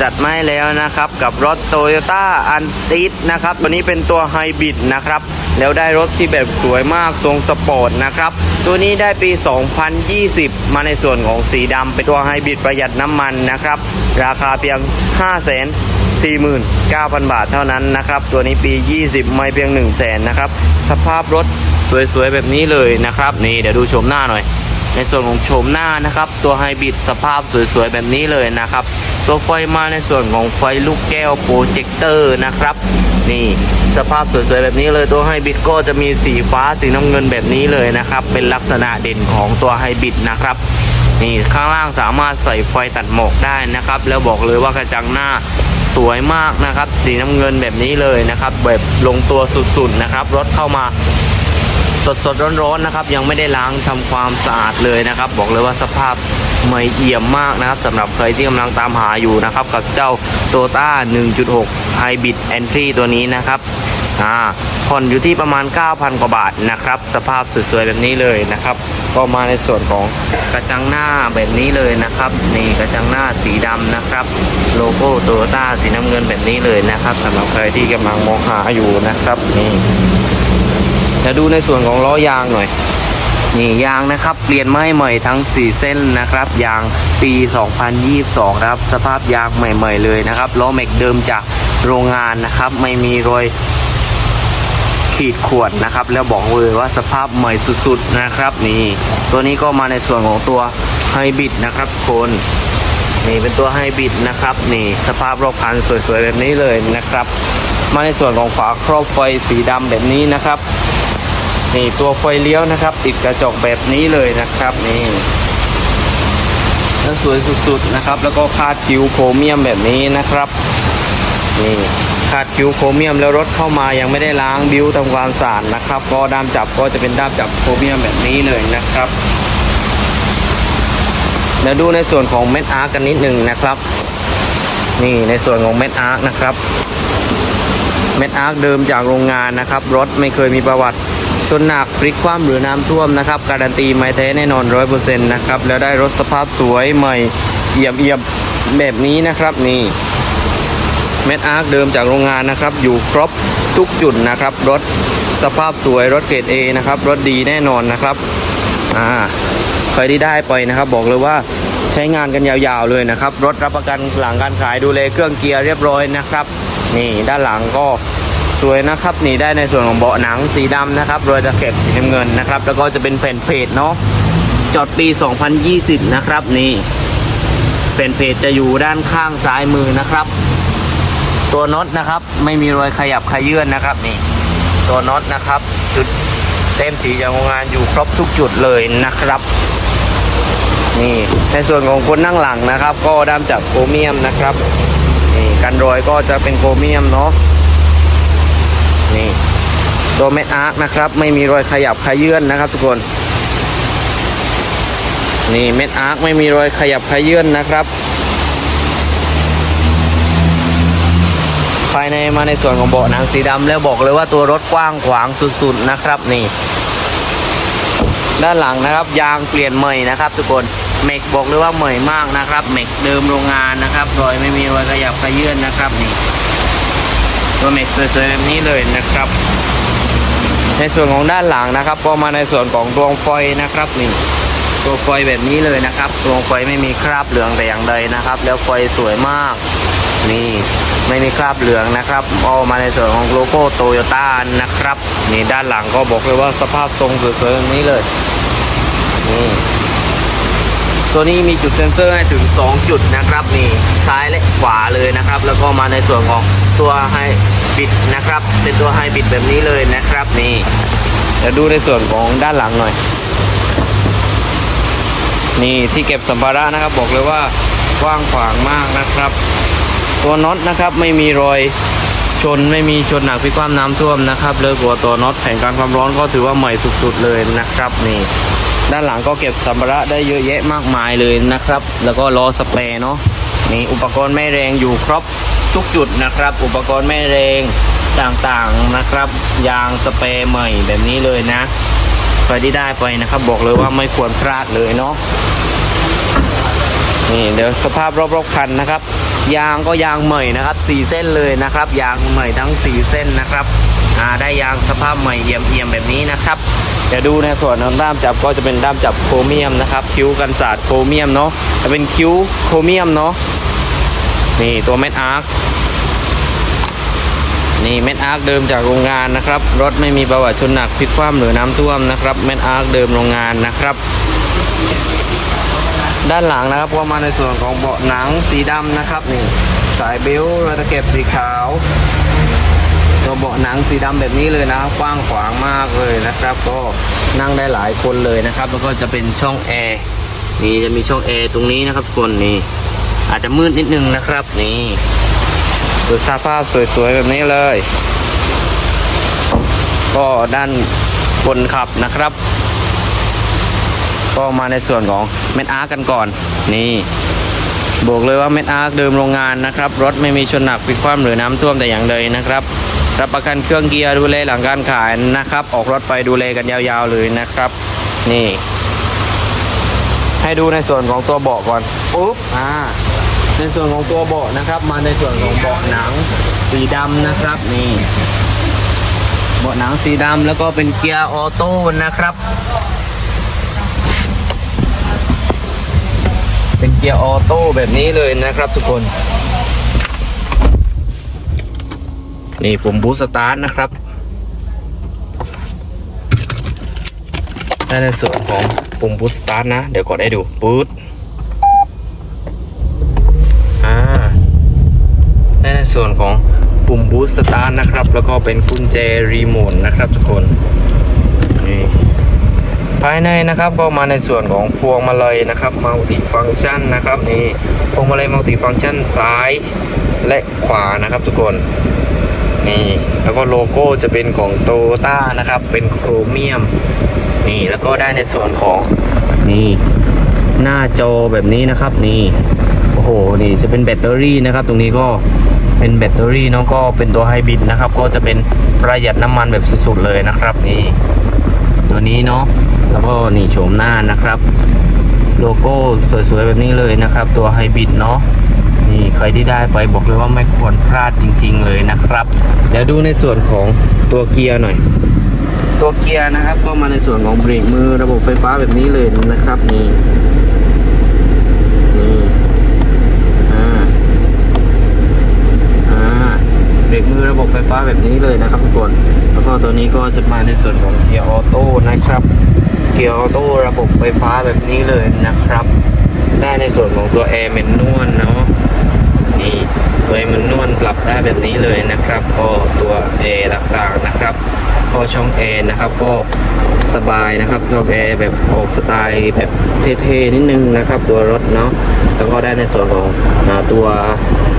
จัดมาให้แล้วนะครับ กับรถ t o y ยต้าอันติสนะครับตัวนี้เป็นตัวไฮบริดนะครับ แล้วได้รถที่แบบสวยมากทรงสปอร์ตนะครับ ตัวนี้ได้ปี 2020 มาในส่วนของสีดำเป็นตัวไฮบริดประหยัดน้ำมันนะครับ ราคาเพียง 5 0 0 0 0 49,000 บาทเท่านั้นนะครับ ตัวนี้ปี 20 ไม่เพียง 1 0 0 0 0แสนนะครับ สภาพรถสวยๆ แบบนี้เลยนะครับ นี่เดี๋ยวดูชมหน้าหน่อย ในส่วนของโฉมหน้านะครับ ตัวไฮบริดสภาพสวยๆ แบบนี้เลยนะครับ ตัวไฟมาในส่วนของไฟลูกแก้วโปรเจคเตอร์นะครับ นี่สภาพสวยๆ แบบนี้เลยตัวไฮบริดก็จะมีสีฟ้าสีน้ำเงินแบบนี้เลยนะครับ เป็นลักษณะเด่นของตัวไฮบริดนะครับนี่ข้างล่างสามารถใส่ไฟตัดหมอกได้นะครับ แล้วบอกเลยว่ากระจังหน้าสวยมากนะครับ สีน้ำเงินแบบนี้เลยนะครับ แบบลงตัวสุดๆนะครับ รถเข้ามา สดสดๆร้อนๆนะครับ ยังไม่ได้ล้างทำความสะอาดเลยนะครับ บอกเลยว่าสภาพใหม่เอี่ยมมากนะครับสำหรับใครที่กำลังตามหาอยู่นะครับ กับเจ้า t o y ต้า1.6 Hybrid Entry ตัวนี้นะครับอ่าผ่อนอยู่ที่ประมาณ 9,000 กว่าบาทนะครับ สภาพสวยๆแบบนี้เลยนะครับ ก็มาในส่วนของกระจังหน้าแบบนี้เลยนะครับนี่กระจังหน้าสีดำนะครับ โลโก้โตโยต้าสีน้ำเงินแบบนี้เลยนะครับสำหรับใครที่กำลังมองหาอยู่นะครับนี่ จะดูในส่วนของล้อยางหน่อย นี่ยางนะครับเปลี่ยนมาให้ใหม่ทั้ง 4 เส้นนะครับ ยางปี 2022 ครับ สภาพยางใหม่ ๆ เลยนะครับล้อแม็กเดิมจากโรงงานนะครับ ไม่มีรอยขีดข่วนนะครับ แล้วบอกเลยว่าสภาพใหม่สุดๆนะครับ นี่ตัวนี้ก็มาในส่วนของตัวไฮบริดนะครับคนนี่เป็นตัวไฮบริดนะครับนี่สภาพรอบคันสวยๆแบบนี้เลยนะครับ มาในส่วนของฝาครอบไฟสีดำแบบนี้นะครับ นี่ตัวไฟเลี้ยวนะครับ ติดกระจกแบบนี้เลยนะครับนี่แล้วสวยสุดๆนะครับ แล้วก็คาดคิ้วโครเมียมแบบนี้นะครับนี่คาดคิ้วโครเมียมแล้วรถเข้ามายังไม่ได้ล้างบิวทำความสะอาดนะครับ ก็ด้ามจับก็จะเป็นด้ามจับโครเมียมแบบนี้เลยนะครับเดี๋ยวดูในส่วนของเม็ดอาร์กันนิดหนึ่งนะครับ นี่ในส่วนของเม็ดอาร์นะครับเม็ดอาร์คเดิมจากโรงงานนะครับ รถไม่เคยมีประวัติ ชนหนักพลิกคว่ำหรือน้ำท่วมนะครับ การันตีไม้แท้แน่นอนร้อยเปอร์เซ็นต์นะครับ แล้วได้รถสภาพสวยใหม่เอี่ยมเอี่ยมแบบนี้นะครับนี่เม็ดอาร์คเดิมจากโรงงานนะครับ อยู่ครบทุกจุดนะครับ รถสภาพสวยรถเกรด A นะครับ รถดีแน่นอนนะครับอ่าใครที่ได้ไปนะครับ บอกเลยว่าใช้งานกันยาวๆเลยนะครับ รถรับประกันหลังการขายดูแลเครื่องเกียร์เรียบร้อยนะครับ นี่ด้านหลังก็ สวยนะครับนี่ได้ในส่วนของเบาะหนังสีดำนะครับรอยตะเข็บสีน้ำเงินนะครับ แล้วก็จะเป็นแผ่นเพจเนาะจอดปี 2020 นะครับนี่แผ่นเพจจะอยู่ด้านข้างซ้ายมือนะครับ ตัวน็อตนะครับ ไม่มีรอยขยับขยื่นนะครับนี่ ตัวน็อตนะครับ จุดเต็มสีจากโรงงานอยู่ครบทุกจุดเลยนะครับนี่ในส่วนของคนนั่งหลังนะครับ ก็ด้ามจับโครเมียมนะครับนี่กันรอยก็จะเป็นโครเมียมเนาะ นี่ตัวเม็ดอาร์คนะครับ ไม่มีรอยขยับขยื่นนะครับ ทุกคน นี่เม็ดอาร์คไม่มีรอยขยับขยื่นนะครับ ภายในมาในส่วนของเบาะหนังสีดำแล้วบอกเลยว่าตัวรถกว้างขวางสุดๆนะครับ นี่ ด้านหลังนะครับ ยางเปลี่ยนใหม่นะครับ ทุกคนเมกบอกเลยว่าใหม่มากนะครับเมกเดิมโรงงานนะครับ รอยไม่มีรอยขยับขยื่นนะครับนี่ ตัวเมกสวยๆแบบนี้เลยนะครับ ในส่วนของด้านหลังนะครับ ก็มาในส่วนของดวงไฟนะครับนี่ตัวไฟแบบนี้เลยนะครับดวงไฟไม่มีคราบเหลืองแต่อย่างใดนะครับ แล้วไฟสวยมาก นี่ไม่มีคราบเหลืองนะครับเอามาในส่วนของโลโก้โตโยต้านะครับนี่ด้านหลังก็บอกเลยว่าสภาพทรงสวยๆแบบนี้เลยนี่ตัวนี้มีจุดเซ็นเซอร์ให้ถึง 2 จุดนะครับนี่ซ้ายและขวาเลยนะครับ แล้วก็มาในส่วนของ ตัวไฮบิดนะครับ เป็นตัวไฮบิดแบบนี้เลยนะครับนี่เดี๋ยวดูในส่วนของด้านหลังหน่อย นี่ที่เก็บสัมภาระนะครับ บอกเลยว่ากว้างขวางมากนะครับ ตัวน็อตนะครับไม่มีรอยชนไม่มีชนหนักพิความน้ำท่วมนะครับเลยกว่าตัวน็อตแผงการความร้อนก็ถือว่าใหม่สุดๆเลยนะครับนี่ ด้านหลังก็เก็บสัมภาระได้เยอะแยะมากมายเลยนะครับ แล้วก็ล้อสเปรย์เนาะนี่อุปกรณ์แม่แรงอยู่ครบ ทุกจุดนะครับ อุปกรณ์แม่แรงต่างๆนะครับ ยางสเปรย์ใหม่แบบนี้เลยนะใครที่ได้ไปนะครับ บอกเลยว่าไม่ควรพลาดเลยเนาะนี่เดี๋ยวสภาพรอบๆคันนะครับ ยางก็ยางใหม่นะครับสี่เส้นเลยนะครับ ยางใหม่ทั้งสี่เส้นนะครับอ่าได้ยางสภาพใหม่เอี่ยมเอี่ยมๆแบบนี้นะครับเดี๋ยวดูในส่วนของด้ามจับก็จะเป็นด้ามจับโครเมียมนะครับ คิ้วกันศาสตร์โครเมียมเนาะจะเป็นคิ้วโครเมียมเนาะนี่ตัวเม็ดอาร์ค นี่เม็ดอาร์คเดิมจากโรงงานนะครับ รถไม่มีประวัติชนหนักพลิกคว่ำหรือน้ำท่วมนะครับเม็ดอาร์คเดิมโรงงานนะครับ ด้านหลังนะครับก็มาในส่วนของเบาะหนังสีดำนะครับนี่สายเบลต์ระตะเก็บสีขาวตัวเบาะหนังสีดำแบบนี้เลยนะครับกว้างขวางมากเลยนะครับ ก็นั่งได้หลายคนเลยนะครับ แล้วก็จะเป็นช่องแอร์นี่จะมีช่องแอร์ตรงนี้นะครับคนนี่อาจจะมืดนิดนึงนะครับนี่ ดูสภาพสวยๆแบบนี้เลย ก็ด้านคนขับนะครับ ก็มาในส่วนของเม็ดอาร์กันก่อน นี่บอกเลยว่าเม็ดอาร์เดิมโรงงานนะครับ รถไม่มีชนหนักพลิกคว่ำหรือน้ำท่วมแต่อย่างใดนะครับ รับประกันเครื่องเกียร์ดูแลหลังการขายนะครับ ออกรถไปดูแลกันยาวๆเลยนะครับ นี่ ให้ดูในส่วนของตัวเบาะก่อนปุ๊บอ่า ในส่วนของตัวเบาะนะครับ มาในส่วนของเบาะหนังสีดำนะครับนี่เบาะหนังสีดำแล้วก็เป็นเกียร์ออโต้นะครับ เป็นเกียร์ออโต้แบบนี้เลยนะครับทุกคนนี่ปุ่มบูสต์สตาร์ทนะครับได้ในส่วนของปุ่มบูสต์สตาร์ทนะ เดี๋ยวกดให้ดูปุ๊ดอ่าได้ใน ส่วนของปุ่มบูสต์สตาร์ทนะครับ แล้วก็เป็นกุญแจรีโมทนะครับทุกคนนี่ภายในนะครับก็มาในส่วนของพวงมาลัยนะครับมัลติฟัง c t ชันนะครับนี่พวงมาลัยมัลติฟัง c t ชันซ้ายและขวานะครับทุกคนนี่แล้วก็โลโก้จะเป็นของโตโยต้านะครับ เป็นโครเมียม นี่แล้วก็ได้ในส่วนของนี่หน้าจอแบบนี้นะครับนี่โอ้โหนี่จะเป็นแบตเตอรี่นะครับ ตรงนี้ก็ เป็นแบตเตอรี่เนาะก็เป็นตัวไฮบริดนะครับ ก็จะเป็นประหยัดน้ำมันแบบสุดๆเลยนะครับนี่ตัวนี้เนาะแล้วก็นี่โฉมหน้านะครับ โลโก้สวยๆแบบนี้เลยนะครับ ตัวไฮบริดเนาะนี่ใครที่ได้ไปบอกเลยว่าไม่ควรพลาดจริง ๆ เลยนะครับเดี๋ยวดูในส่วนของตัวเกียร์หน่อย ตัวเกียร์นะครับ ก็มาในส่วนของเบรกมือระบบไฟฟ้าแบบนี้เลยนะครับนี่ อ่า อ่า เบรกมือระบบไฟ้าแบบนี้เลยนะครับทุกคน แล้วก็ตัวนี้ก็จะมาในส่วนของเกียร์ออโต้นะครับ เกียร์ออโต้ระบบไฟฟ้าแบบนี้เลยนะครับ ได้ในส่วนของตัวแอร์เมนนวลเนาะ นี่ตัวแอร์เมนนวลปรับได้แบบนี้เลยนะครับ ก็ตัวแอร์ต่างๆนะครับก็ช่องแอร์นะครับก็สบายนะครับช่องแอร์แบบออกสไตล์แบบเท่ๆนิดนึงนะครับ ตัวรถเนาะ แล้วก็ได้ในส่วนของตัว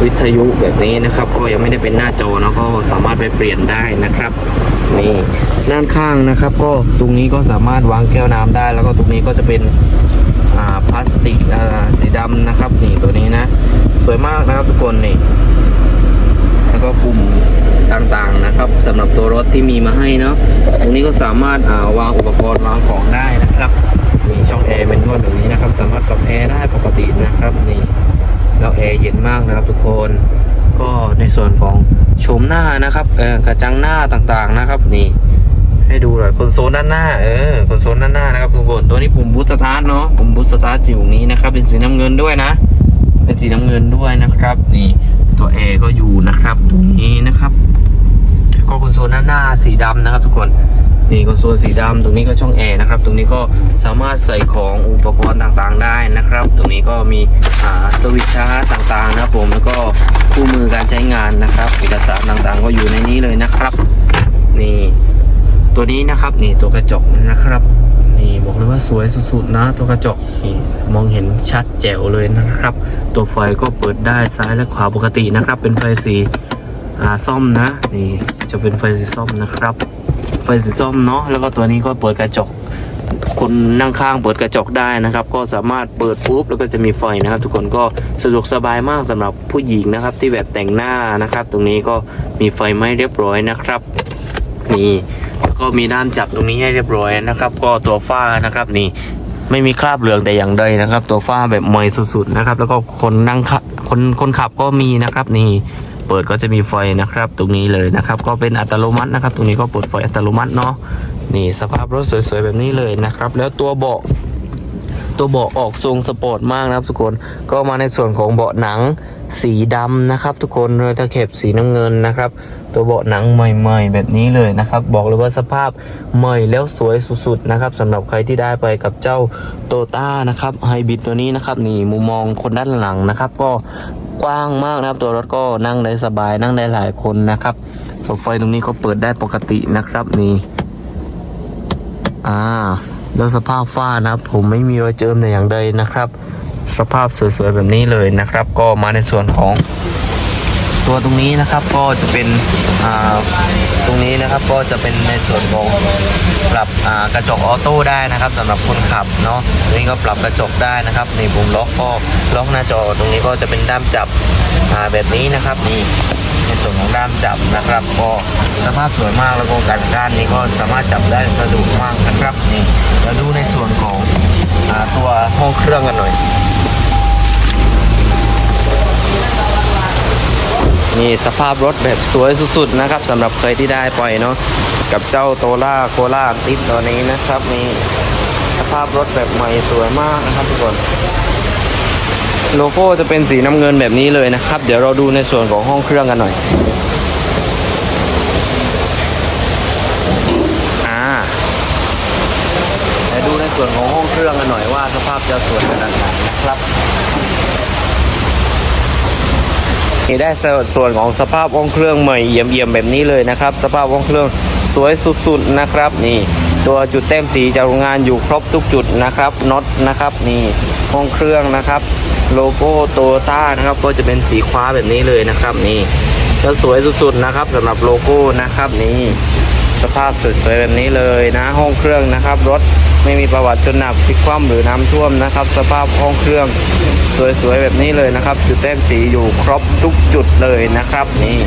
วิทยุแบบนี้นะครับ ก็ยังไม่ได้เป็นหน้าจอเนาะก็สามารถไปเปลี่ยนได้นะครับนี่ด้านข้างนะครับ ก็ตรงนี้ก็สามารถวางแก้วน้ำได้ แล้วก็ตรงนี้ก็จะเป็นพลาสติกสีดำนะครับนี่ตัวนี้นะ สวยมากนะครับทุกคนนี่แล้วก็ปุ่มต่างๆนะครับสำหรับตัวรถที่มีมาให้เนาะตรงนี้ก็สามารถาวางอุปกรณ์วางของได้นะครับ มีช่องแอร์เป็นนวดแบบนี้นะครับ สามารถปรับแอร์ได้ปกตินะครับนี่ แล้วแอร์เย็นมากนะครับทุกคนก็ในส่วนของโฉมหน้านะครับเออกระจังหน้าต่างๆนะครับ นี่ ให้ดูหน่อยคอนโซลด้านหน้าเออคอนโซลด้านหน้านะครับทุกคนตัวนี้ปุ่มบูสต์สตาร์ทเนาะปุ่มบูสต์สตาร์ทอยู่นี้นะครับ เป็นสีน้ำเงินด้วยนะ เป็นสีน้ำเงินด้วยนะครับ นี่ตัวแอร์ก็อยู่นะครับตรงนี้นะครับ ก็คอนโซลหน้านหน้าสีดำนะครับ ทุกคน นี่คอนโซลสีดำตรงนี้ก็ช่องแอร์นะครับ ตรงนี้ก็สามารถใส่ของอุปกรณ์ต่างๆได้นะครับ ตรงนี้ก็มีสวิตช์ชาร์จต่างๆนะครับผมแล้วก็คู่มือการใช้งานนะครับ เอกสารต่างๆ ก็อยู่ในนี้เลยนะครับ นี่ตัวนี้นะครับนี่ตัวกระจกนะครับนี่บอกเลยว่าสวยสุดๆนะ ตัวกระจกนี่มองเห็นชัดแจ๋วเลยนะครับ ตัวไฟก็เปิดได้ซ้ายและขวาปกตินะครับ เป็นไฟสีอ่าส้มนะ นี่จะเป็นไฟสีส้มนะครับ ไฟสีส้มเนาะแล้วก็ตัวนี้ก็เปิดกระจก คนนั่งข้างเปิดกระจกได้นะครับ ก็สามารถเปิดปุ๊บแล้วก็จะมีไฟนะครับ ทุกคนก็สะดวกสบายมากสำหรับผู้หญิงนะครับ ที่แบบแต่งหน้านะครับ ตรงนี้ก็มีไฟไหม้เรียบร้อยนะครับนี่แล้วก็มีด้ามจับตรงนี้ให้เรียบร้อยนะครับ ก็ตัวฝ้านะครับนี่ไม่มีคราบเหลืองแต่อย่างใดนะครับ ตัวฝ้าแบบใหม่สุดๆนะครับ แล้วก็คนนั่งขับคนคนขับก็มีนะครับนี่ เปิดก็จะมีไฟนะครับ ตรงนี้เลยนะครับ ก็เป็นอัตโนมัตินะครับ ตรงนี้ก็เปิดไฟอัตโนมัติเนาะนี่สภาพรถสวยๆแบบนี้เลยนะครับ แล้วตัวเบาะตัวเบาะออกทรงสปอร์ตมากนะครับทุกคนก็มาในส่วนของเบาะหนังสีดำนะครับ ทุกคนเลยตะเข็บสีน้ำเงินนะครับ ตัวเบาะหนังใหม่ๆ แบบนี้เลยนะครับ บอกเลยว่าสภาพใหม่แล้วสวยสุดๆนะครับสำหรับใครที่ได้ไปกับเจ้าโตต้านะครับไฮบริดตัวนี้นะครับนี่มุมมองคนด้านหลังนะครับ ก็ กว้างมากนะครับ ตัวรถก็นั่งได้สบายนั่งได้หลายคนนะครับเสาไฟตรงนี้ก็เปิดได้ปกตินะครับนี่อ่าแล้วสภาพฝ้านะครับ ผมไม่มีรอยเจิมแต่อย่างใดนะครับ สภาพสวยๆแบบนี้เลยนะครับ ก็มาในส่วนของ ตัวตรงนี้นะครับก็จะเป็นตรงนี้นะครับก็จะเป็นในส่วนของปรับกระจกออโต้ได้นะครับสำหรับคนขับเนาะตรงนี้ก็ปรับกระจกได้นะครับในปุ่มล็อกก็ล็อกหน้าจอตรงนี้ก็จะเป็นด้ามจับแบบนี้นะครับนี่ในส่วนของด้ามจับนะครับก็สภาพสวยมากแล้วก็การก้านนี้ก็สามารถจับได้สะดวกมากนะครับนี่เราดูในส่วนของอตัวห้องเครื่องกันหน่อย นี่สภาพรถแบบสวยสุดๆนะครับสำหรับใครที่ได้ไปเนาะกับเจ้าโตล่าโคล่าติดตัวนี้นะครับนี่สภาพรถแบบใหม่สวยมากนะครับทุกคน โลโก้จะเป็นสีน้ำเงินแบบนี้เลยนะครับ เดี๋ยวเราดูในส่วนของห้องเครื่องกันหน่อยอ่าเดี๋ยวดูในส่วนของห้องเครื่องกันหน่อยว่าสภาพจะสวยขนาดไหนนะครับ นี่ได้ส่วนของสภาพห้องเครื่องใหม่เยี่ยมๆแบบนี้เลยนะครับ สภาพห้องเครื่องสวยสุดๆนะครับ นี่ตัวจุดเต็มสีจากโรงงานอยู่ครบทุกจุดนะครับน็อตนะครับ นี่ห้องเครื่องนะครับ โลโก้โตต้านะครับก็จะเป็นสีคว้าแบบนี้เลยนะครับ นี่จะสวยสุดๆนะครับสำหรับโลโก้นะครับนี่ สภาพสวยๆแบบนี้เลยนะห้องเครื่องนะครับ รถไม่มีประวัติจนหนักพลิกคว่ำหรือน้ำท่วมนะครับ สภาพห้องเครื่องสวยๆแบบนี้เลยนะครับ จุดแต้มสีอยู่ครบทุกจุดเลยนะครับนี่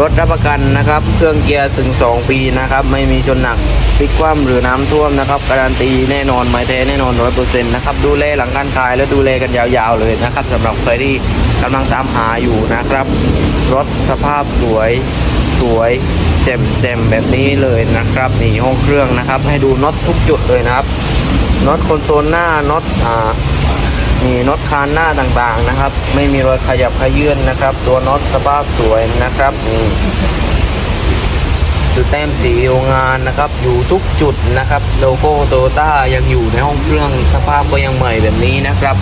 รถรับประกันนะครับ เครื่องเกียร์ถึง 2 ปีนะครับ ไม่มีชนหนักพลิกคว่ำหรือน้ำท่วมนะครับ การันตีแน่นอนไม้แท้แน่นอนร้อยเปอร์เซ็นต์นะครับ ดูแลหลังการขายและดูแลกันยาวๆเลยนะครับสำหรับใครที่กำลังตามหาอยู่นะครับ รถสภาพสวยสวย แจ่มแจมๆแบบนี้เลยนะครับนี่ห้องเครื่องนะครับ ให้ดูน็อตทุกจุดเลยนะครับน็อตคอนโซลหน้าน็อตอ่านี่น็อตคานหน้าต่างๆนะครับ ไม่มีรอยขยับขยื่นนะครับ ตัวน็อตสภาพสวยนะครับนี่คือแต้มสีโรงงานนะครับ อยู่ทุกจุดนะครับโลโก้โตต้ายังอยู่ในห้องเครื่องสภาพก็ยังใหม่แบบนี้นะครับ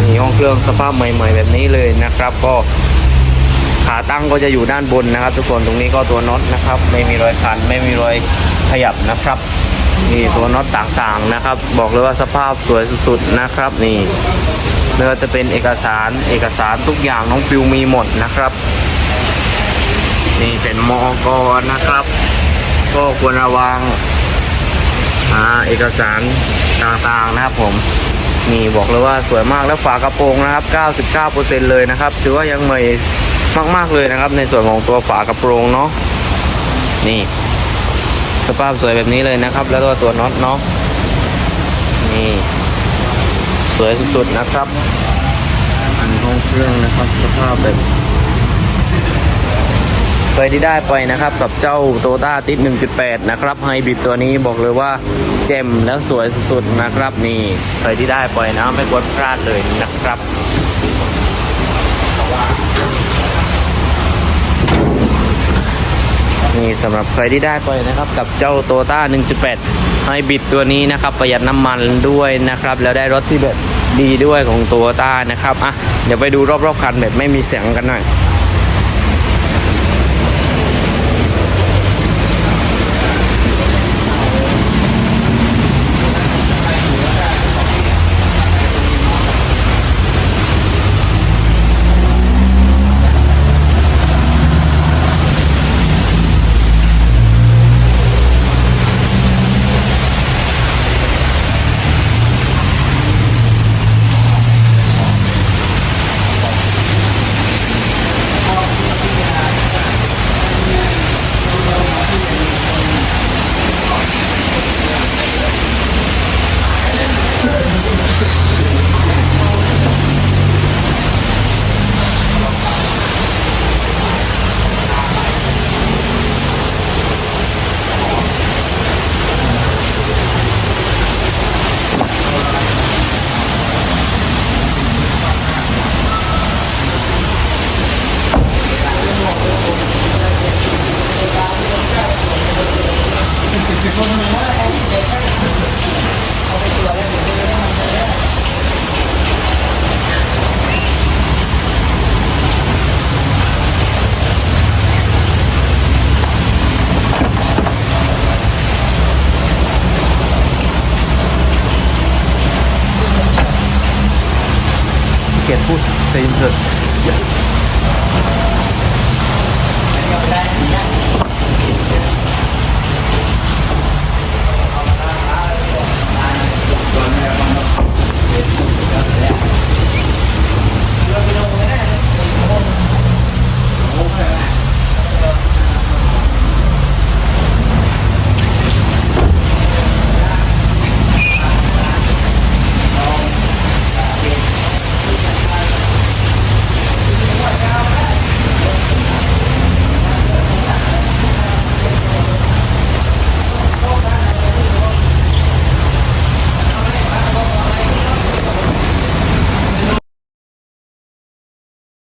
นี่ห้องเครื่องสภาพใหม่ ๆ แบบนี้เลยนะครับ ก็ ขาตั้งก็จะอยู่ด้านบนนะครับ ทุกคนตรงนี้ก็ตัวน็อตนะครับ ไม่มีรอยคันไม่มีรอยขยับนะครับนี่ตัวน็อตต่างๆนะครับ บอกเลยว่าสภาพสวยสุดๆนะครับ นี่ไม่ว่าจะเป็นเอกสารเอกสารทุกอย่างน้องฟิวมีหมดนะครับ นี่เป็นมอกนะครับ ก็ควรระวังอ่าเอกสารต่างๆนะครับผมนี่บอกเลยว่าสวยมากแล้วฝากระโปรงนะครับ 99%เลยนะครับ ถือว่ายังใหม่ มากๆเลยนะครับ ในส่วนของตัวฝากระโปรงเนาะนี่ สภาพสวยแบบนี้เลยนะครับ แล้วก็ตัวน็อตเนาะนี่สวยสุดๆนะครับอันห้องเครื่องนะครับ สภาพแบบเคยที่ได้ไปนะครับกับเจ้าโตต้าติด 1.8 นะครับไฮบริดตัวนี้บอกเลยว่าเจมแล้วสวยสุดๆนะครับ นี่ใครที่ได้ไปนะไม่ควรพลาดเลยนะครับ นี่สำหรับใครที่ได้ไปนะครับ กับเจ้าโตต้า1.8ไฮบริดตัวนี้นะครับ ประหยัดน้ำมันด้วยนะครับ แล้วได้รถที่แบบดีด้วยของโตต้านะครับอะเดี๋ยวไปดูรอบๆคันแบบไม่มีเสียงกันหน่อย ใส่